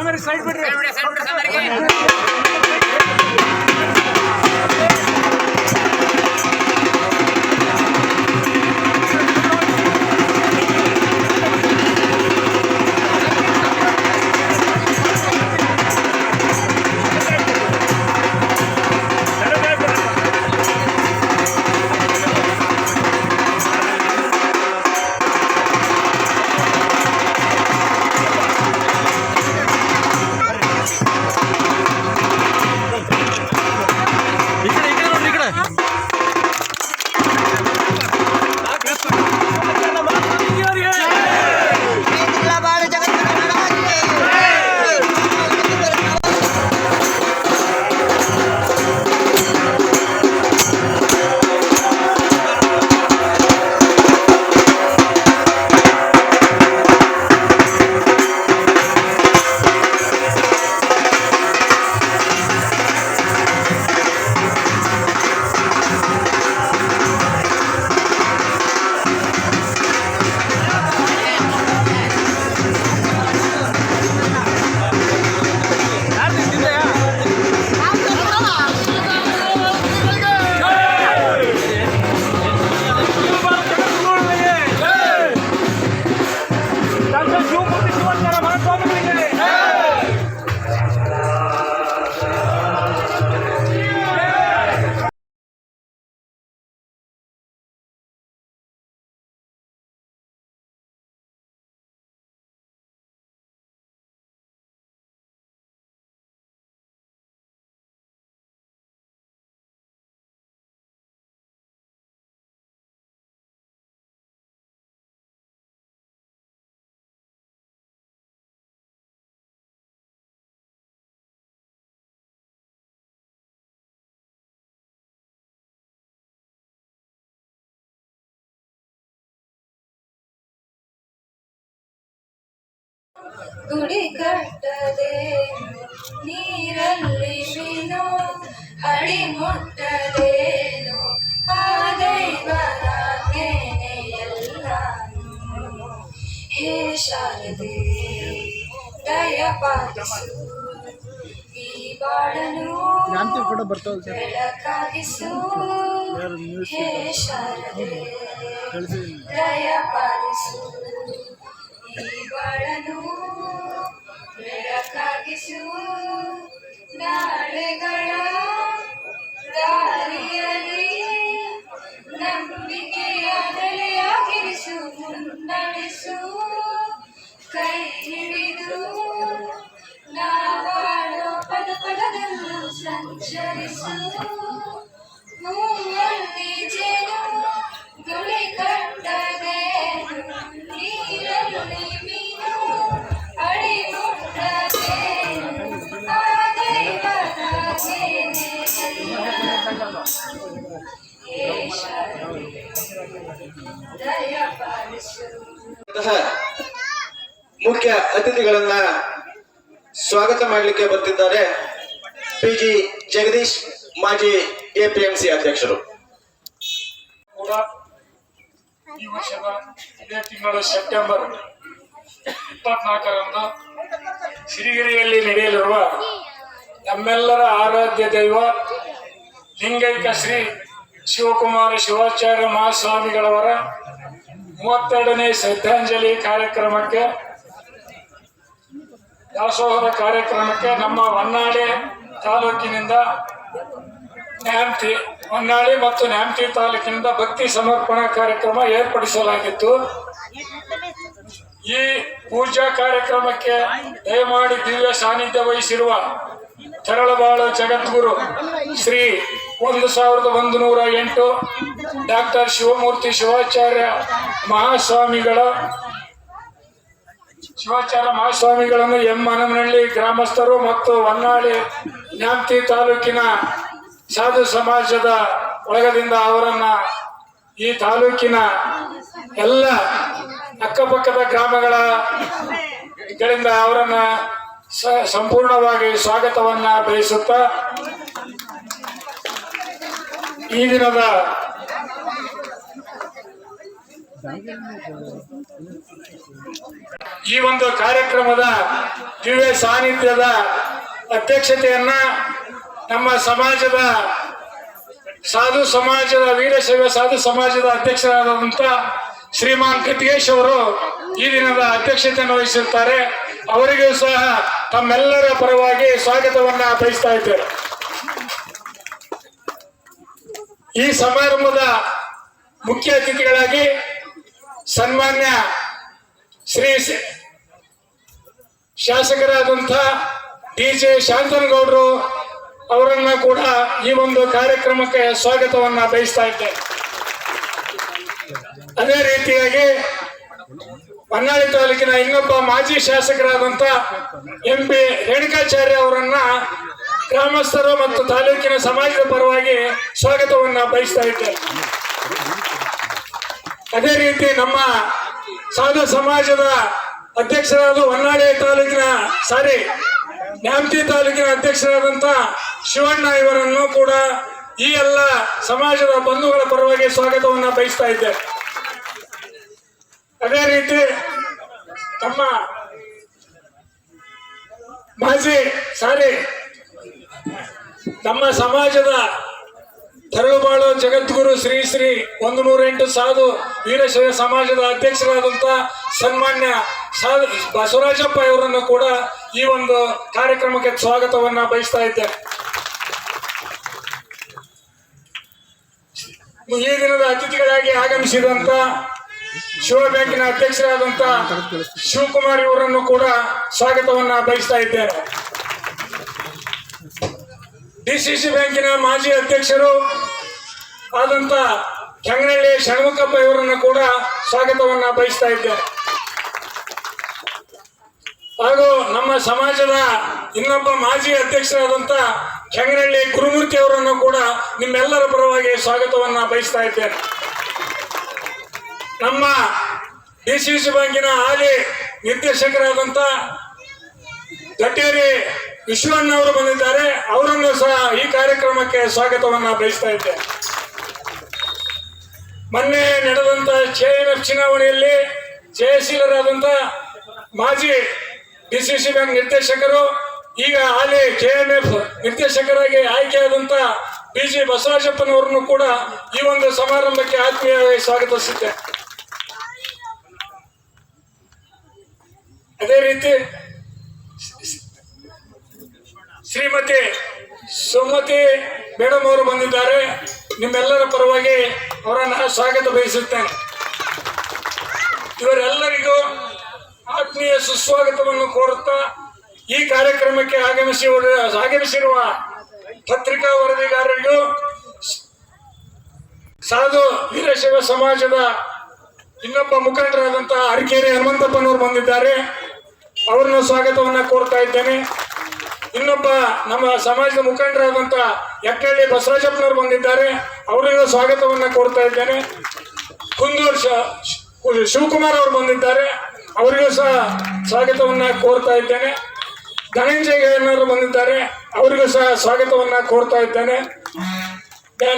காங்கிரஸ் செயல்பட்டு ಗುಡಿ ಕಟ್ಟದೇನು ನೀರಲ್ಲಿ ಮೀನು ಅಡಿ ಮುಟ್ಟದೇನು? ಆ ದೈವರಾಜ್ಞೆನೆ ಎಲ್ಲಾನು. ಹೇ ಶಾರದೆ ಈ ಬಾಳನು ಬೆಳಕಾಗಿಸು. ಹೇ ಶಾರದೆ ದಯ ಮುಖ್ಯ ಅತಿಥಿಗಳನ್ನ ಸ್ವಾಗತ ಮಾಡಲಿಕ್ಕೆ ಬರ್ತಿದ್ದಾರೆ ಪಿ ಜಿ ಜಗದೀಶ್, ಮಾಜಿ ಎಪಿಎಂಸಿ ಅಧ್ಯಕ್ಷರು. ಕೂಡ ಈ ವರ್ಷದ ಇದೇ ತಿಂಗಳು ಸೆಪ್ಟೆಂಬರ್ ಇಪ್ಪತ್ನಾಲ್ಕರಂದು ಸಿರಿಗೆರೆಯಲ್ಲಿ ನಡೆಯಲಿರುವ ನಮ್ಮೆಲ್ಲರ ಆರಾಧ್ಯ ದೈವ ಲಿಂಗೈಕ ಶ್ರೀ ಶಿವಕುಮಾರ ಶಿವಾಚಾರ್ಯ ಮಹಾಸ್ವಾಮಿಗಳವರ ಮೂವತ್ತೆರಡನೇ ಶ್ರದ್ಧಾಂಜಲಿ ಕಾರ್ಯಕ್ರಮಕ್ಕೆ, ದಾಸೋಹದ ಕಾರ್ಯಕ್ರಮಕ್ಕೆ ನಮ್ಮ ಹೊನ್ನಾಳಿ ತಾಲೂಕಿನಿಂದ ನ್ಯಾಮತಿ, ಹೊನ್ನಾಳಿ ಮತ್ತು ನ್ಯಾಮತಿ ತಾಲೂಕಿನಿಂದ ಭಕ್ತಿ ಸಮರ್ಪಣಾ ಕಾರ್ಯಕ್ರಮ ಏರ್ಪಡಿಸಲಾಗಿತ್ತು. ಈ ಪೂಜಾ ಕಾರ್ಯಕ್ರಮಕ್ಕೆ ದಯಮಾಡಿ ದಿವ್ಯ ಸಾನ್ನಿಧ್ಯ ವಹಿಸಿರುವ ತರಳಬಾಳು ಜಗದ್ಗುರು ಶ್ರೀ ಒಂದು ಸಾವಿರದ ಒಂದು ನೂರ ಎಂಟು ಡಾಕ್ಟರ್ ಶಿವಮೂರ್ತಿ ಶಿವಾಚಾರ್ಯ ಮಹಾಸ್ವಾಮಿಗಳ ಶಿವಾಚಾರ್ಯ ಮಹಾಸ್ವಾಮಿಗಳನ್ನು ಎಂ ಮನಮನಹಳ್ಳಿ ಗ್ರಾಮಸ್ಥರು ಮತ್ತು ಹೊನ್ನಾಳಿ ನ್ಯಾಮತಿ ತಾಲೂಕಿನ ಸಾಧು ಸಮಾಜದ ಒಳಗದಿಂದ ಅವರನ್ನ ಈ ತಾಲೂಕಿನ ಎಲ್ಲ ಅಕ್ಕಪಕ್ಕದ ಗ್ರಾಮಗಳ ಗಳಿಂದ ಅವರನ್ನ ಸಂಪೂರ್ಣವಾಗಿ ಸ್ವಾಗತವನ್ನ ಬಯಸುತ್ತಾ ಈ ದಿನದ ಈ ಒಂದು ಕಾರ್ಯಕ್ರಮದ ದಿವ್ಯ ಸಾನ್ನಿಧ್ಯದ ಅಧ್ಯಕ್ಷತೆಯನ್ನ ನಮ್ಮ ಸಮಾಜದ ಸಾಧು ಸಮಾಜದ, ವೀರಶೈವ ಸಾಧು ಸಮಾಜದ ಅಧ್ಯಕ್ಷರಾದಂತ ಶ್ರೀಮಾನ್ ಕತಿಗೇಶ್ ಅವರು ಈ ದಿನದ ಅಧ್ಯಕ್ಷತೆಯನ್ನು ವಹಿಸಿರ್ತಾರೆ. ಅವರಿಗೂ ಸಹ ತಮ್ಮೆಲ್ಲರ ಪರವಾಗಿ ಸ್ವಾಗತವನ್ನ ಬಯಸ್ತಾ ಇದ್ದೇವೆ ಈ ಸಮಾರಂಭದ ಮುಖ್ಯ ಅತಿಥಿಗಳಾಗಿ ಸನ್ಮಾನ್ಯ ಶ್ರೀ ಶಾಸಕರಾದಂಥ ಡಿ ಜೆ ಶಾಂತನಗೌಡರು ಅವರನ್ನ ಕೂಡ ಈ ಒಂದು ಕಾರ್ಯಕ್ರಮಕ್ಕೆ ಸ್ವಾಗತವನ್ನ ಬಯಸ್ತಾ ಇದ್ದೇನೆ. ಅದೇ ರೀತಿಯಾಗಿ ಹೊನ್ನಾಳಿ ತಾಲೂಕಿನ ಇನ್ನೊಬ್ಬ ಮಾಜಿ ಶಾಸಕರಾದಂತ ಎಂ ಪಿ ರೇಣುಕಾಚಾರ್ಯ ಅವರನ್ನ ಗ್ರಾಮಸ್ಥರು ಮತ್ತು ತಾಲೂಕಿನ ಸಮಾಜದ ಪರವಾಗಿ ಸ್ವಾಗತವನ್ನ ಬಯಸ್ತಾ ಇದ್ದೇವೆ ಅದೇ ರೀತಿ ನಮ್ಮ ಸಾಧು ಸಮಾಜದ ಅಧ್ಯಕ್ಷರಾದ ಹೊನ್ನಾಳಿ ತಾಲೂಕಿನ, ಸಾರಿ, ನ್ಯಾಮತಿ ತಾಲೂಕಿನ ಅಧ್ಯಕ್ಷರಾದಂತ ಶಿವಣ್ಣ ಇವರನ್ನು ಕೂಡ ಈ ಎಲ್ಲ ಸಮಾಜದ ಬಂಧುಗಳ ಪರವಾಗಿ ಸ್ವಾಗತವನ್ನ ಬಯಸ್ತಾ ಇದ್ದೆ ಅದೇ ರೀತಿ ತಮ್ಮ ಮಾಜಿ, ಸಾರಿ ನಮ್ಮ ಸಮಾಜದ ತರಳುಬಾಳು ಜಗದ್ಗುರು ಶ್ರೀ ಶ್ರೀ ಒಂದು ನೂರೆಂಟು ಸಾಧು ವೀರಶೈವ ಸಮಾಜದ ಅಧ್ಯಕ್ಷರಾದಂಥ ಸನ್ಮಾನ್ಯ ಸಾಧು ಬಸವರಾಜಪ್ಪ ಅವರನ್ನು ಕೂಡ ಈ ಒಂದು ಕಾರ್ಯಕ್ರಮಕ್ಕೆ ಸ್ವಾಗತವನ್ನ ಬಯಸ್ತಾ ಇದ್ದೇನೆ. ಈ ದಿನದ ಅತಿಥಿಗಳಾಗಿ ಆಗಮಿಸಿದಂತ ಶಿವ ಬ್ಯಾಂಕಿನ ಅಧ್ಯಕ್ಷರಾದಂತ ಶಿವಕುಮಾರ್ ಇವರನ್ನು ಕೂಡ ಸ್ವಾಗತವನ್ನ ಬಯಸ್ತಾ ಇದ್ದೇನೆ. ಡಿಸಿಸಿ ಬ್ಯಾಂಕಿನ ಮಾಜಿ ಅಧ್ಯಕ್ಷರು ಆದಂತ ಕೆಂಗನಹಳ್ಳಿ ಷಣ್ಮುಖಪ್ಪ ಇವರನ್ನು ಕೂಡ ಸ್ವಾಗತವನ್ನ ಬಯಸ್ತಾ ಇದ್ದಾರೆ ಹಾಗೂ ನಮ್ಮ ಸಮಾಜದ ಇನ್ನೊಬ್ಬ ಮಾಜಿ ಅಧ್ಯಕ್ಷರಾದಂತ ಕೆಂಗನಹಳ್ಳಿ ಗುರುಮೂರ್ತಿ ಅವರನ್ನು ಕೂಡ ನಿಮ್ಮೆಲ್ಲರ ಪರವಾಗಿ ಸ್ವಾಗತವನ್ನ ಬಯಸ್ತಾ ಇದ್ದೇನೆ. ನಮ್ಮ ಡಿಸಿಸಿ ಬ್ಯಾಂಕಿನ ಹಾಲಿ ನಿರ್ದೇಶಕರಾದಂತ ದಟ್ಟೇರಿ ವಿಶ್ವಣ್ಣ ಅವರು ಬಂದಿದ್ದಾರೆ. ಅವರನ್ನು ಸಹ ಈ ಕಾರ್ಯಕ್ರಮಕ್ಕೆ ಸ್ವಾಗತವನ್ನ ಬಯಸ್ತಾ ಇದ್ದೆ. ಮೊನ್ನೆ ನಡೆದಂತ ಎಫ್ ಚುನಾವಣೆಯಲ್ಲಿ ಜಯಶೀಲರಾದಂತ ಮಾಜಿ ಡಿಸಿಸಿ ಬ್ಯಾಂಕ್ ನಿರ್ದೇಶಕರು, ಈಗ ಹಾಲಿ ಎಫ್ ನಿರ್ದೇಶಕರಾಗಿ ಆಯ್ಕೆಯಾದಂತ ಬಿ ಜಿ ಬಸವರಾಜಪ್ಪನವರನ್ನು ಕೂಡ ಈ ಒಂದು ಸಮಾರಂಭಕ್ಕೆ ಆತ್ಮೀಯವಾಗಿ ಸ್ವಾಗತಿಸಿದ್ದೆ ಅದೇ ರೀತಿ ಶ್ರೀಮತಿ ಸುಮತಿ ಮೇಡಮ್ ಅವರು ಬಂದಿದ್ದಾರೆ. ನಿಮ್ಮೆಲ್ಲರ ಪರವಾಗಿ ಅವರನ್ನು ಸ್ವಾಗತ ಬಯಸುತ್ತೇನೆ. ಇವರೆಲ್ಲರಿಗೂ ಆತ್ಮೀಯ ಸುಸ್ವಾಗತವನ್ನು ಕೋರುತ್ತಾ ಈ ಕಾರ್ಯಕ್ರಮಕ್ಕೆ ಆಗಮಿಸಿ ಆಗಮಿಸಿರುವ ಪತ್ರಿಕಾ ವರದಿಗಾರರಿಗೂ ಸಾಧು ವೀರಶೈವ ಸಮಾಜದ ಇನ್ನೊಬ್ಬ ಮುಖಂಡರಾದಂತಹ ಅರಕೇರಿ ಹನುಮಂತಪ್ಪನವರು ಬಂದಿದ್ದಾರೆ. ಅವ್ರನ್ನ ಸ್ವಾಗತವನ್ನ ಕೋರ್ತಾ ಇದ್ದೇನೆ. ಇನ್ನೊಬ್ಬ ನಮ್ಮ ಸಮಾಜದ ಮುಖಂಡರಾದಂತ ಯಕ್ಕಳ್ಳಿ ಬಸವರಾಜಪ್ಪನವರು ಬಂದಿದ್ದಾರೆ. ಅವರಿಂದ ಸ್ವಾಗತವನ್ನ ಕೋರ್ತಾ ಇದ್ದೇನೆ. ಕುಂದೂರು ಶಿವಕುಮಾರ್ ಅವರು ಬಂದಿದ್ದಾರೆ. ಅವರಿಗೂ ಸಹ ಸ್ವಾಗತವನ್ನ ಕೋರ್ತಾ ಇದ್ದೇನೆ. ಧನಂಜಯ ಗಯ್ಯನವರು ಬಂದಿದ್ದಾರೆ. ಅವರಿಗೂ ಸಹ ಸ್ವಾಗತವನ್ನ ಕೋರ್ತಾ ಇದ್ದೇನೆ.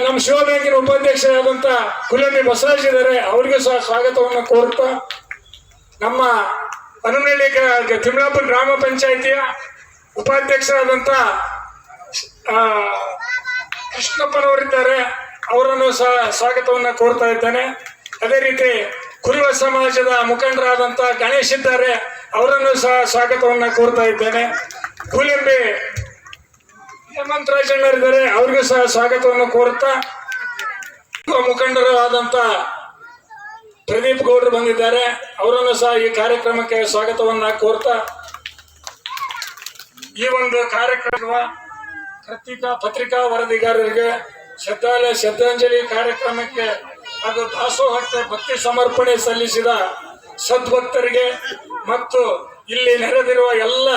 ನಮ್ಮ ಶಿವ ಬ್ಯಾಂಕಿನ ಉಪಾಧ್ಯಕ್ಷರಾದಂತ ಕುಲಮಿ ಬಸವರಾಜ್ ಇದ್ದಾರೆ. ಅವರಿಗೂ ಸಹ ಸ್ವಾಗತವನ್ನ ಕೋರ್ತಾ, ನಮ್ಮ ಹನುಮನಹಳ್ಳಿ ತಿಮ್ಲಾಪುರ ಗ್ರಾಮ ಪಂಚಾಯಿತಿಯ ಉಪಾಧ್ಯಕ್ಷರಾದಂತ ಆ, ಕೃಷ್ಣಪ್ಪನವರಿದ್ದಾರೆ. ಅವರನ್ನು ಸಹ ಸ್ವಾಗತವನ್ನು ಕೋರ್ತಾ ಇದ್ದೇನೆ. ಅದೇ ರೀತಿ ಕುರುವ ಸಮಾಜದ ಮುಖಂಡರಾದಂತ ಗಣೇಶ್ ಇದ್ದಾರೆ. ಅವರನ್ನು ಸಹ ಸ್ವಾಗತವನ್ನು ಕೋರ್ತಾ ಇದ್ದೇನೆ. ಕೂಲಿಂಬಿ ಹೇಮಂತ್ ರಾಜಣ್ಣರಿದ್ದಾರೆ ಅವ್ರಿಗೂ ಸಹ ಸ್ವಾಗತವನ್ನು ಕೋರುತ್ತಾ ಯುವ ಮುಖಂಡರು ಆದಂತ ಪ್ರದೀಪ್ ಗೌಡ್ರು ಬಂದಿದ್ದಾರೆ. ಅವರನ್ನು ಸಹ ಈ ಕಾರ್ಯಕ್ರಮಕ್ಕೆ ಸ್ವಾಗತವನ್ನ ಕೋರ್ತಾ ಈ ಒಂದು ಕಾರ್ಯಕ್ರಮ ಪತ್ರಿಕಾ ಪತ್ರಿಕಾ ವರದಿಗಾರರಿಗೆ ಶ್ರದ್ಧಾಲಯ ಶ್ರದ್ಧಾಂಜಲಿ ಕಾರ್ಯಕ್ರಮಕ್ಕೆ ಹಾಗೂ ದಾಸೋಹಕ್ಕೆ ಭಕ್ತಿ ಸಮರ್ಪಣೆ ಸಲ್ಲಿಸಿದ ಸದ್ಭಕ್ತರಿಗೆ ಮತ್ತು ಇಲ್ಲಿ ನೆರೆದಿರುವ ಎಲ್ಲ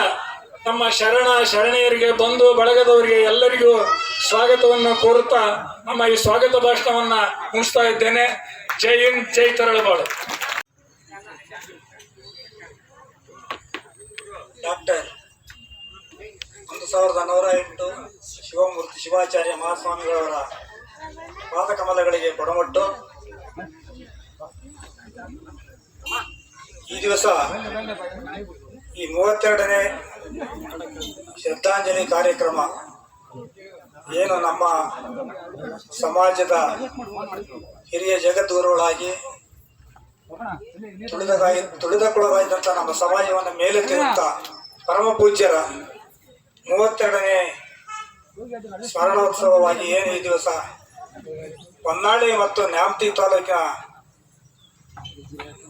ನಮ್ಮ ಶರಣ ಶರಣೆಯರಿಗೆ, ಬಂಧು ಬಳಗದವರಿಗೆ ಎಲ್ಲರಿಗೂ ಸ್ವಾಗತವನ್ನು ಕೋರುತ್ತಾ ನಮ್ಮ ಈ ಸ್ವಾಗತ ಭಾಷಣವನ್ನ ಮುಗಿಸ್ತಾ ಇದ್ದೇನೆ. ಜೈ ಹಿಂದ್, ಜೈ ತರಳಬಾಳು. ಡಾಕ್ಟರ್ ಒಂದು ಸಾವಿರದ ನೂರ ಎಂಟು ಶಿವಮೂರ್ತಿ ಶಿವಾಚಾರ್ಯ ಮಹಾಸ್ವಾಮಿಗಳವರ ಪಾದಕಮಲಗಳಿಗೆ ಕೊಡಮಟ್ಟು. ಈ ದಿವಸ ಈ ಮೂವತ್ತೆರಡನೇ ಶ್ರದ್ಧಾಂಜಲಿ ಕಾರ್ಯಕ್ರಮ ಏನು ನಮ್ಮ ಸಮಾಜದ ಹಿರಿಯ ಜಗದ್ಗುರುಗಳಾಗಿ ತುಳಿದ ತುಳಿದಕ್ಕೊಳಗಾಗಿದ್ದಂಥ ನಮ್ಮ ಸಮಾಜವನ್ನು ಮೇಲೆತ್ತಿರುತ್ತ ಪರಮ ಪೂಜ್ಯರ ಮೂವತ್ತೆರಡನೇ ಸ್ಮರಣೋತ್ಸವವಾಗಿ ಏನು ಈ ದಿವಸ? ಹೊನ್ನಾಳಿ ಮತ್ತು ನ್ಯಾಮತಿ ತಾಲೂಕಿನ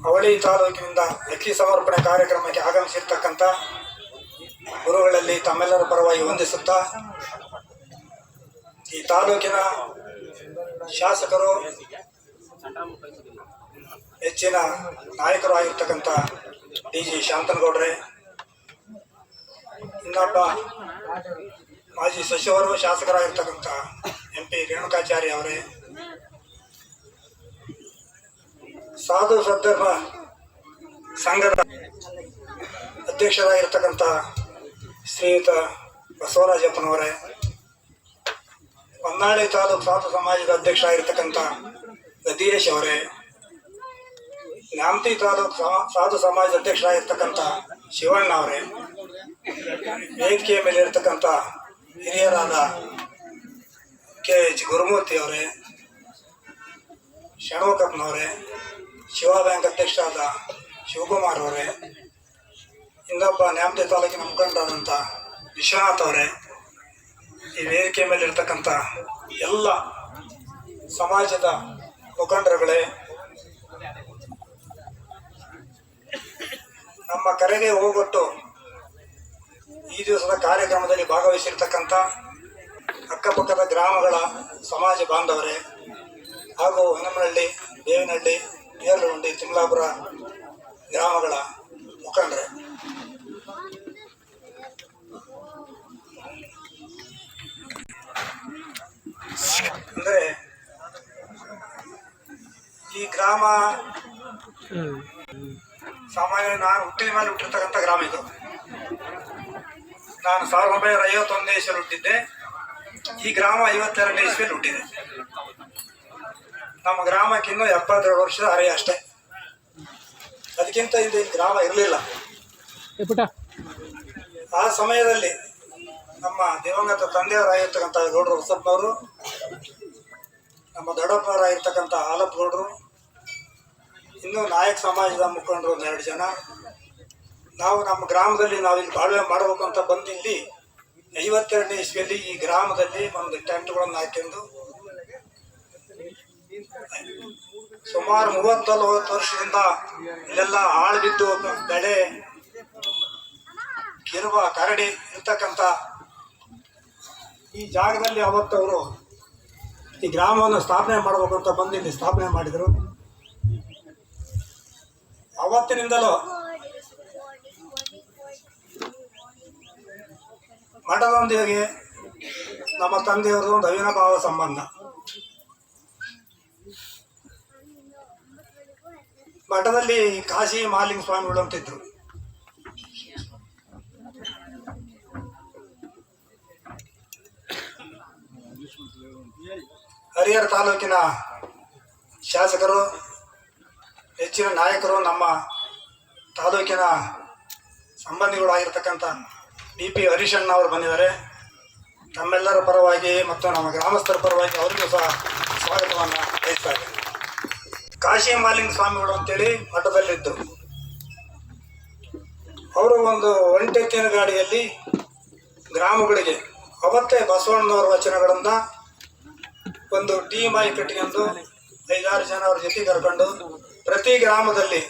ಅವಳಿ ತಾಲೂಕಿನಿಂದ ಅಕ್ಕಿ ಸಮರ್ಪಣೆ ಕಾರ್ಯಕ್ರಮಕ್ಕೆ ಆಗಮಿಸಿರ್ತಕ್ಕಂಥ ಗುರುಗಳಲ್ಲಿ ತಮ್ಮೆಲ್ಲರ ಪರವಾಗಿ ವಂದಿಸುತ್ತಾ, ಈ ತಾಲೂಕಿನ ಶಾಸಕರು, ಹೆಚ್ಚಿನ ನಾಯಕರು ಆಗಿರ್ತಕ್ಕಂಥ ಡಿ ಜಿ ಶಾಂತನಗೌಡ್ರೆ ಇನ್ನೊಬ್ಬ ಮಾಜಿ ಸಚಿವರು ಶಾಸಕರಾಗಿರ್ತಕ್ಕಂಥ ಎಂ ಪಿ ರೇಣುಕಾಚಾರ್ಯ ಅವರೇ. ಸಾಧು ಸದ್ದರ್ಭ ಸಂಘದ ಅಧ್ಯಕ್ಷರಾಗಿರ್ತಕ್ಕಂಥ ಶ್ರೀಯುತ ಬಸವರಾಜಪ್ಪನವರೇ ಹೊನ್ನಾಳಿ ತಾಲೂಕು ಸಾಧು ಸಮಾಜದ ಅಧ್ಯಕ್ಷರಾಗಿರ್ತಕ್ಕಂಥ ಗದೀಶ್ ಅವರೇ. ನ್ಯಾಮತಿ ತಾಲೂಕು ಸಾಧು ಸಮಾಜದ ಅಧ್ಯಕ್ಷರಾಗಿರ್ತಕ್ಕಂಥ ಶಿವಣ್ಣ ಅವರೇ. ವೇದಿಕೆಯ ಮೇಲೆ ಇರ್ತಕ್ಕಂಥ ಹಿರಿಯರಾದ ಕೆ ಎಚ್ ಗುರುಮೂರ್ತಿ ಅವರೇ, ಷಣ್ಮುಖಪ್ಪನವರೇ, ಶಿವ ಬ್ಯಾಂಕ್ ಅಧ್ಯಕ್ಷರಾದ ಶಿವಕುಮಾರ್ ಅವರೇ, ಇನ್ನೊಬ್ಬ ನ್ಯಾಮತಿ ತಾಲೂಕಿನ ಮುಖಂಡರಾದಂಥ ವಿಶ್ವನಾಥ್ ಅವರೇ, ಈ ವೇದಿಕೆ ಮೇಲೆ ಇರ್ತಕ್ಕಂಥ ಎಲ್ಲ ಸಮಾಜದ ಮುಖಂಡರುಗಳೇ, ನಮ್ಮ ಕರೆಗೆ ಹೋಗೊಟ್ಟು ಈ ದಿವಸದ ಕಾರ್ಯಕ್ರಮದಲ್ಲಿ ಭಾಗವಹಿಸಿರ್ತಕ್ಕಂಥ ಅಕ್ಕಪಕ್ಕದ ಗ್ರಾಮಗಳ ಸಮಾಜ ಬಾಂಧವರೇ ಹಾಗೂ ಹೊನ್ನಮನಹಳ್ಳಿ ದೇವನಹಳ್ಳಿ ನೇರಲುಂಡಿ ತಿಮ್ಲಾಪುರ ಗ್ರಾಮಗಳ ಮುಖಂಡರೇ. ಅಂದರೆ ಈ ಗ್ರಾಮ ಸಾಮಾನ್ಯ ನಾನು ಹುಟ್ಟಿದ ಮೇಲೆ ಹುಟ್ಟಿರ್ತಕ್ಕಂಥ ಗ್ರಾಮ ಇದು. ನಾನು ಸಾವಿರದ ಒಂಬೈನೂರ ಐವತ್ತೊಂದನೇ ಇಸ್ವಿಯಲ್ಲಿ ಹುಟ್ಟಿದ್ದೆ. ಈ ಗ್ರಾಮ ಐವತ್ತೆರಡನೇ ಇಸ್ವಿಯಲ್ಲಿ ಹುಟ್ಟಿದೆ. ನಮ್ಮ ಗ್ರಾಮಕ್ಕೆ ಇನ್ನೂ ಎಪ್ಪತ್ತೆರಡು ವರ್ಷದ ಹರೆಯ ಅಷ್ಟೇ. ಅದಕ್ಕಿಂತ ಇದು ಗ್ರಾಮ ಇರಲಿಲ್ಲ. ಆ ಸಮಯದಲ್ಲಿ ನಮ್ಮ ದಿವಂಗತ ತಂದೆಯವರಾಗಿರ್ತಕ್ಕಂಥ ಗೌಡರು ಹೊಸಪ್ಪನವರು ನಮ್ಮ ದೊಡ್ಡಪ್ಪನವರಾಗಿರ್ತಕ್ಕಂಥ ಹಾಲಪ್ಪ ಗೌಡ್ರು ಇನ್ನೂ ನಾಯಕ ಸಮಾಜದ ಮುಖಂಡರು ಒಂದೆರಡು ಜನ. ನಾವು ನಮ್ಮ ಗ್ರಾಮದಲ್ಲಿ ನಾವು ಇಲ್ಲಿ ಬಾಳ್ವೆ ಮಾಡಬೇಕು ಅಂತ ಬಂದು ಇಲ್ಲಿ ಐವತ್ತೆರಡನೇ ಇಸ್ವಿಯಲ್ಲಿ ಈ ಗ್ರಾಮದಲ್ಲಿ ಒಂದು ಟೆಂಟ್ಗಳನ್ನು ಹಾಕೊಂಡು ಸುಮಾರು ಮೂವತ್ತು ನಲವತ್ತು ವರ್ಷದಿಂದ ಇಲ್ಲೆಲ್ಲ ಹಾಳು ಬಿದ್ದು ಬೆಳೆ ಕಿರುವ ಕರಡಿ ಇರ್ತಕ್ಕಂಥ ಈ ಜಾಗದಲ್ಲಿ ಅವತ್ತವರು ಈ ಗ್ರಾಮವನ್ನು ಸ್ಥಾಪನೆ ಮಾಡಬೇಕು ಅಂತ ಬಂದು ಇಲ್ಲಿ ಸ್ಥಾಪನೆ ಮಾಡಿದರು. ಅವತ್ತಿನಿಂದಲೂ ಮಠದೊಂದಿಗೆ ನಮ್ಮ ತಂದೆಯವರು ಒಂದು ಅವಿನಾಭಾವ ಸಂಬಂಧ. ಮಠದಲ್ಲಿ ಕಾಶಿ ಮಾಲಿಂಗ ಸ್ವಾಮಿಗಳು ಅಂತಿದ್ರು ಹರಿಹರ ತಾಲೂಕಿನ ಶಾಸಕರು, ಹೆಚ್ಚಿನ ನಾಯಕರು ನಮ್ಮ ತಾಲೂಕಿನ ಸಂಬಂಧಿಗಳು ಬಿ ಪಿ ಹರೀಶಣ್ಣ ಅವರು ಬಂದಿದ್ದಾರೆ. ನಮ್ಮೆಲ್ಲರ ಪರವಾಗಿ ಮತ್ತು ನಮ್ಮ ಗ್ರಾಮಸ್ಥರ ಪರವಾಗಿ ಅವರಿಗೂ ಸಹ ಸ್ವಾಗತವನ್ನು ಬಯಸ್ತಾ ಇದ್ದೇನೆ. ಕಾಶಿ ಮಾಲಿಂಗ ಸ್ವಾಮಿಗಳು ಅಂತೇಳಿ ಮಠದಲ್ಲಿದ್ದರು ಅವರು ಒಂದು ಒಂಟೆತ್ತಿನ ಗಾಡಿಯಲ್ಲಿ ಗ್ರಾಮಗಳಿಗೆ ಅವತ್ತೇ ಬಸವಣ್ಣನವರ ವಚನಗಳನ್ನು ಒಂದು ಟೀಮ್ ಆಗಿ ಕಟ್ಟಿಕೊಂಡು ಐದಾರು ಜನ ಅವ್ರ ಜೊತೆ ಕರ್ಕೊಂಡು ಪ್ರತಿ ಗ್ರಾಮದಲ್ಲಿ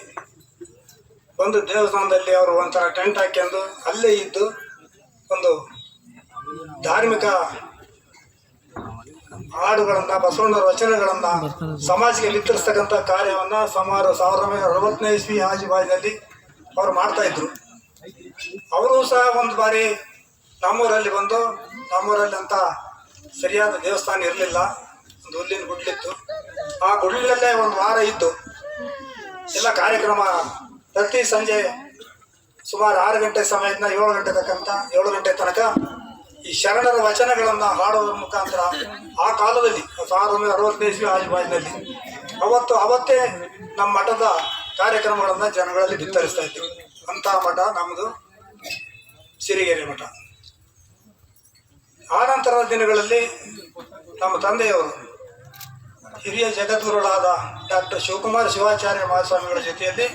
ಒಂದು ದೇವಸ್ಥಾನದಲ್ಲಿ ಅವರು ಒಂಥರ ಟೆಂಟ್ ಹಾಕ್ಕೊಂಡು ಅಲ್ಲೇ ಇದ್ದು ಒಂದು ಧಾರ್ಮಿಕ ಹಾಡುಗಳನ್ನ ಬಸವಣ್ಣರ ವಚನಗಳನ್ನ ಸಮಾಜಕ್ಕೆ ವಿತರಿಸ್ತಕ್ಕಂಥ ಕಾರ್ಯವನ್ನ ಸುಮಾರು ಸಾವಿರದ ಒಂಬೈನೂರ ಅರವತ್ತನೇ ಇಸ್ವಿ ಆಜುಬಾಜಿನಲ್ಲಿ ಅವ್ರು ಮಾಡ್ತಾ ಇದ್ರು. ಅವರು ಸಹ ಒಂದು ಬಾರಿ ನಮ್ಮೂರಲ್ಲಿ ಬಂದು, ನಮ್ಮೂರಲ್ಲಿ ಅಂತ ಸರಿಯಾದ ದೇವಸ್ಥಾನ ಇರಲಿಲ್ಲ. ಒಂದು ಹುಲ್ಲಿನ ಗುಡ್ಲಿತ್ತು. ಆ ಗುಡ್ಲಲ್ಲೇ ಒಂದು ವಾರ ಇದ್ದು, ಎಲ್ಲ ಕಾರ್ಯಕ್ರಮ ಪ್ರತಿ ಸಂಜೆ ಸುಮಾರು ಆರು ಗಂಟೆ ಸಮಯದಿಂದ ಏಳು ಗಂಟೆ ತಕ್ಕಂತ, ಏಳು ಗಂಟೆ ತನಕ ಈ ಶರಣರ ವಚನಗಳನ್ನು ಹಾಡುವ ಮುಖಾಂತರ ಆ ಕಾಲದಲ್ಲಿ, ಸಾವಿರದ ಒಂಬೈನೂರ ಅರವತ್ತನೇ ಇಸ್ವಿ ಆಜುಬಾಜಿನಲ್ಲಿ ಅವತ್ತು ಅವತ್ತೇ ನಮ್ಮ ಮಠದ ಕಾರ್ಯಕ್ರಮಗಳನ್ನು ಜನಗಳಲ್ಲಿ ಬಿತ್ತರಿಸ್ತಾ ಇದ್ದರು ಅಂತ ಮಠ ನಮ್ಮದು ಸಿರಿಗೆರೆ ಮಠ. ಆ ನಂತರದ ದಿನಗಳಲ್ಲಿ ನಮ್ಮ ತಂದೆಯವರು ಹಿರಿಯ ಜಗದ್ಗುರುಗಳಾದ ಡಾಕ್ಟರ್ ಶಿವಕುಮಾರ್ ಶಿವಾಚಾರ್ಯ ಮಹಾಸ್ವಾಮಿಗಳ ಜೊತೆಯಲ್ಲಿ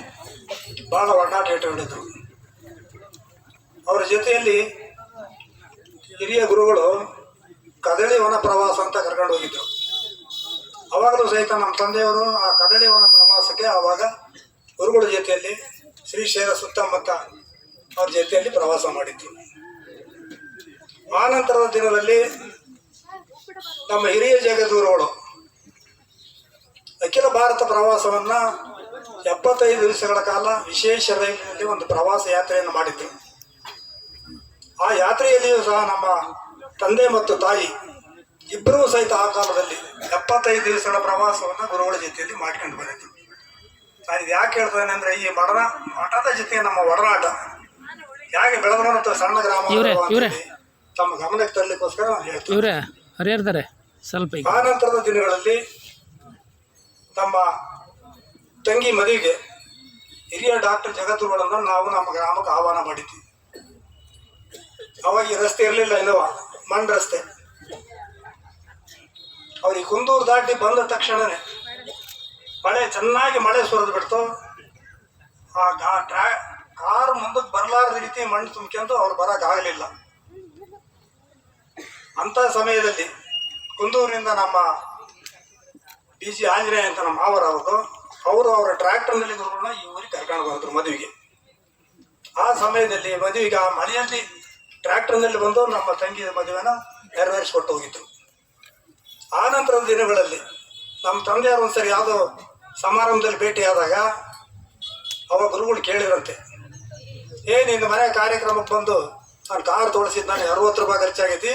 ಬಹಳ ಒಡನಾಟ ಇಟ್ಟುಕೊಂಡಿದ್ರು. ಅವರ ಜೊತೆಯಲ್ಲಿ ಹಿರಿಯ ಗುರುಗಳು ಕದಳಿ ವನ ಪ್ರವಾಸ ಅಂತ ಕರ್ಕೊಂಡು ಹೋಗಿದ್ರು. ಅವಾಗಲೂ ಸಹಿತ ನಮ್ಮ ತಂದೆಯವರು ಆ ಕದಳಿ ವನ ಪ್ರವಾಸಕ್ಕೆ ಆವಾಗ ಗುರುಗಳ ಜೊತೆಯಲ್ಲಿ ಶ್ರೀ ಶ್ರೀಶೈಲ ಸುತ್ತಮುತ್ತ ಅವ್ರ ಜೊತೆಯಲ್ಲಿ ಪ್ರವಾಸ ಮಾಡಿದ್ರು. ಆನಂತರದ ನಂತರದ ದಿನದಲ್ಲಿ ನಮ್ಮ ಹಿರಿಯ ಜಗದ್ಗುರುಗಳು ಅಖಿಲ ಭಾರತ ಪ್ರವಾಸವನ್ನ ಎಪ್ಪತ್ತೈದು ದಿವಸಗಳ ಕಾಲ ವಿಶೇಷ ರೈಲಿನಲ್ಲಿ ಒಂದು ಪ್ರವಾಸ ಯಾತ್ರೆಯನ್ನು ಮಾಡಿದ್ರು. ಆ ಯಾತ್ರೆಯಲ್ಲಿಯೂ ಸಹ ನಮ್ಮ ತಂದೆ ಮತ್ತು ತಾಯಿ ಇಬ್ಬರೂ ಸಹಿತ ಆ ಕಾಲದಲ್ಲಿ ಎಪ್ಪತ್ತೈದು ದಿವಸಗಳ ಪ್ರವಾಸವನ್ನು ಗುರುಗಳ ಜೊತೆಯಲ್ಲಿ ಮಾಡ್ಕೊಂಡು ಬಂದಿದ್ರು. ನಾನು ಇದು ಯಾಕೆ ಹೇಳ್ತೇನೆ ಅಂದ್ರೆ ಈ ಮಠದ ಮಠದ ಜೊತೆ ನಮ್ಮ ಒಡನಾಟ ಹೇಗೆ ಬೆಳೆದ ಸಣ್ಣ ಗ್ರಾಮ. ತಮ್ಮ ಗಮನಕ್ಕೆ ತರಲಿಕ್ಕೋಸ್ಕರ ಇವ್ರೆ ಹರಿಯರ್ತಾರೆ ಸ್ವಲ್ಪ ಆ ನಂತರದ ದಿನಗಳಲ್ಲಿ ತಮ್ಮ ತಂಗಿ ಮದುವೆಗೆ ಹಿರಿಯ ಡಾಕ್ಟರ್ ಜಗತ್ತುಗಳನ್ನು ನಾವು ನಮ್ಮ ಗ್ರಾಮಕ್ಕೆ ಆಹ್ವಾನ ಮಾಡಿದ್ವಿ. ಅವಾಗ ರಸ್ತೆ ಇರಲಿಲ್ಲ ಇನ್ನುವ ಮಣ್ಣು ರಸ್ತೆ. ಅವ್ರಿಗೆ ಕುಂದೂರು ದಾಟಿ ಬಂದ ತಕ್ಷಣನೇ ಮಳೆ ಚೆನ್ನಾಗಿ ಮಳೆ ಸುರಿದು ಬಿಡ್ತು. ಆ ಟ್ರಾ, ಕಾರ್ ಮುಂದಕ್ಕೆ ಬರಲಾರದ ರೀತಿ ಮಣ್ಣು ತುಂಬ್ಕೊಂಡು ಅವ್ರು ಬರೋಕ್ಕಾಗಲಿಲ್ಲ ಅಂತ ಸಮಯದಲ್ಲಿ ಕುಂದೂರಿನಿಂದ ನಮ್ಮ ಡಿ ಸಿ ಆಂಜನೇಯ ಅಂತ ನಮ್ಮ ಮಾವರ ಅವರು ಅವರು ಅವರ ಟ್ರ್ಯಾಕ್ಟರ್ನಲ್ಲಿ ಗುರುಗಳನ್ನ ಈ ಊರಿಗೆ ಕರ್ಕೊಂಡು ಬಂದರು ಮದುವೆಗೆ. ಆ ಸಮಯದಲ್ಲಿ ಮದುವೆಗೆ ಆ ಮಳೆಯಲ್ಲಿ ಟ್ರ್ಯಾಕ್ಟರ್ನಲ್ಲಿ ಬಂದು ನಮ್ಮ ತಂಗಿ ಮದುವೆನ ನೆರವೇರಿಸ್ಕೊಟ್ಟು ಹೋಗಿದ್ರು. ಆ ನಂತರದ ದಿನಗಳಲ್ಲಿ ನಮ್ಮ ತಂದೆಯವರು ಒಂದ್ಸರಿ ಯಾವುದೋ ಸಮಾರಂಭದಲ್ಲಿ ಭೇಟಿಯಾದಾಗ ಅವ ಗುರುಗಳು ಕೇಳಿರಂತೆ ಏ, ನಿನ್ನ ಮನೆ ಕಾರ್ಯಕ್ರಮಕ್ಕೆ ಬಂದು ನಾನು ಕಾರ್ ತೋರಿಸಿದ್, ನಾನು ಅರವತ್ತು ರೂಪಾಯಿ ಖರ್ಚಾಗೈತಿ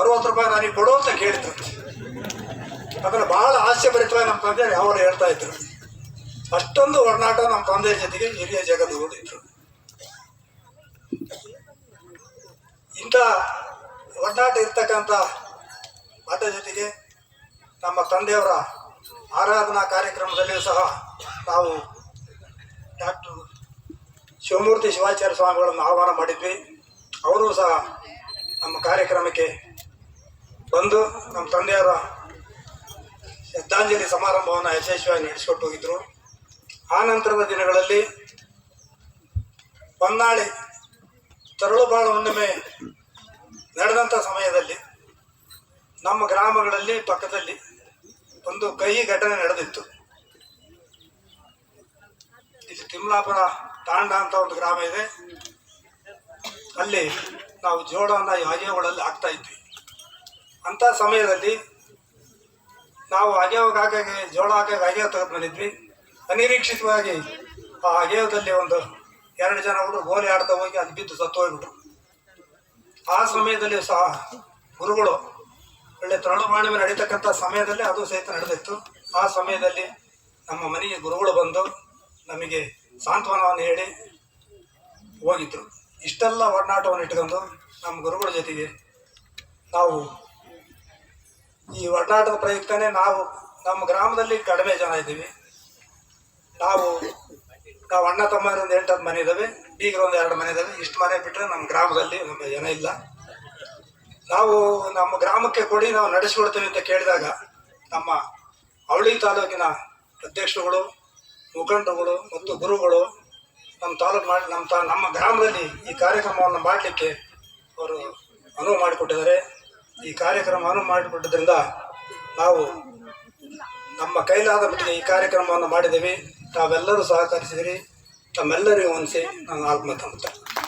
ಅರವತ್ತು ರೂಪಾಯಿ ನನಗೆ ಕೊಡು ಅಂತ ಕೇಳಿದ್ರು ಅದನ್ನು ಬಹಳ ಹಾಸ್ಯಭರಿತವಾಗಿ ನಮ್ಮ ತಂದೆಯವರು ಯಾವಾಗ ಹೇಳ್ತಾ ಇದ್ರು. ಅಷ್ಟೊಂದು ಒಡನಾಟ ನಮ್ಮ ತಂದೆಯ ಜೊತೆಗೆ ಹಿರಿಯ ಜಗದ್ದು ಇದ್ರು ಇಂಥ ಒಡನಾಟ ಇರ್ತಕ್ಕಂಥ ಮಠ ಜೊತೆಗೆ ನಮ್ಮ ತಂದೆಯವರ ಆರಾಧನಾ ಕಾರ್ಯಕ್ರಮದಲ್ಲಿಯೂ ಸಹ ನಾವು ಡಾಕ್ಟರ್ ಶಿವಮೂರ್ತಿ ಶಿವಾಚಾರ್ಯ ಸ್ವಾಮಿಗಳನ್ನು ಆಹ್ವಾನ ಮಾಡಿದ್ವಿ. ಅವರು ಸಹ ನಮ್ಮ ಕಾರ್ಯಕ್ರಮಕ್ಕೆ ಬಂದು ನಮ್ಮ ತಂದೆಯವರ ಶ್ರದ್ಧಾಂಜಲಿ ಸಮಾರಂಭವನ್ನು ಯಶಸ್ವಿಯಾಗಿ ನಡೆಸಿಕೊಟ್ಟು ಹೋಗಿದ್ದರು ಆ ನಂತರದ ದಿನಗಳಲ್ಲಿ ಹೊನ್ನಾಳಿ ತರಳುಬಾಳು ಹುಣ್ಣಿಮೆ ನಡೆದಂಥ ಸಮಯದಲ್ಲಿ ನಮ್ಮ ಗ್ರಾಮಗಳಲ್ಲಿ ಪಕ್ಕದಲ್ಲಿ ಒಂದು ಕಹಿ ಘಟನೆ ನಡೆದಿತ್ತು. ಇಲ್ಲಿ ತಿಮ್ಲಾಪುರ ತಾಂಡ ಅಂತ ಒಂದು ಗ್ರಾಮ ಇದೆ. ಅಲ್ಲಿ ನಾವು ಜೋಡನ ಈ ಅಗೆಗಳಲ್ಲಿ ಹಾಕ್ತಾ ಇದ್ವಿ. ಅಂಥ ಸಮಯದಲ್ಲಿ ನಾವು ಅಗೆಯೋಗ ಜೋಳ ಹಾಕಿ ಅಗೆಯೋ ತೆಗೆದು ಬಂದಿದ್ವಿ ಅನಿರೀಕ್ಷಿತವಾಗಿ ಆ ಅಗೆಯೋದಲ್ಲಿ ಒಂದು ಎರಡು ಜನ ಹುಡುಗರು ಗೋಲಿ ಆಡ್ತಾ ಹೋಗಿ ಅಲ್ಲಿ ಬಿದ್ದು ಸತ್ತು ಹೋಗ್ಬಿಟ್ರು. ಆ ಸಮಯದಲ್ಲಿ ಸಹ ಗುರುಗಳು ಒಳ್ಳೆ ತರಳುಮಾಣಿಮೆ ನಡೀತಕ್ಕಂಥ ಸಮಯದಲ್ಲಿ ಅದು ಸಹಿತ ನಡೆದಿತ್ತು. ಆ ಸಮಯದಲ್ಲಿ ನಮ್ಮ ಮನೆಗೆ ಗುರುಗಳು ಬಂದು ನಮಗೆ ಸಾಂತ್ವನವನ್ನು ಹೇಳಿ ಹೋಗಿದ್ರು. ಇಷ್ಟೆಲ್ಲ ಒಡನಾಟವನ್ನು ಇಟ್ಕೊಂಡು ನಮ್ಮ ಗುರುಗಳ ಜೊತೆಗೆ ನಾವು ಈ ಒಡನಾಟದ ಪ್ರಯುಕ್ತನೇ ನಾವು ನಮ್ಮ ಗ್ರಾಮದಲ್ಲಿ ಕಡಿಮೆ ಜನ ಇದ್ದೀವಿ. ನಾವು ನಾವು ಅಣ್ಣ ತಮ್ಮ ಒಂದು ಎಂಟತ್ತು ಮನೆ ಇದಾವೆ, ಬೀಗರ ಒಂದು ಎರಡು ಮನೆ ಇದ್ದಾವೆ ಇಷ್ಟು ಮನೆ ಬಿಟ್ಟರೆ ನಮ್ಮ ಗ್ರಾಮದಲ್ಲಿ ನಮ್ಮ ಜನ ಇಲ್ಲ. ನಾವು ನಮ್ಮ ಗ್ರಾಮಕ್ಕೆ ಕೊಡಿ, ನಾವು ನಡೆಸಿಕೊಡ್ತೇವೆ ಅಂತ ಕೇಳಿದಾಗ ನಮ್ಮ ಅವಳಿ ತಾಲೂಕಿನ ಅಧ್ಯಕ್ಷರುಗಳು, ಮುಖಂಡರುಗಳು ಮತ್ತು ಗುರುಗಳು ನಮ್ಮ ತಾಲೂಕು ಮಾಡಿ ನಮ್ಮ ತಾ, ನಮ್ಮ ಗ್ರಾಮದಲ್ಲಿ ಈ ಕಾರ್ಯಕ್ರಮವನ್ನು ಮಾಡಲಿಕ್ಕೆ ಅವರು ಅನುವು ಮಾಡಿಕೊಟ್ಟಿದ್ದಾರೆ. ಈ ಕಾರ್ಯಕ್ರಮ ಅನುವು ಮಾಡಿಕೊಟ್ಟಿದ್ದರಿಂದ ನಾವು ನಮ್ಮ ಕೈಲಾದ ಮಟ್ಟಿಗೆ ಈ ಕಾರ್ಯಕ್ರಮವನ್ನು ಮಾಡಿದ್ದೇವೆ. ತಾವೆಲ್ಲರೂ ಸಹಕರಿಸಿದ್ರಿ. ತಮ್ಮೆಲ್ಲರಿಗೂ ಹೊಂದಿಸಿ ನಾನು ಆತ್ಮಹತ್ಯೆ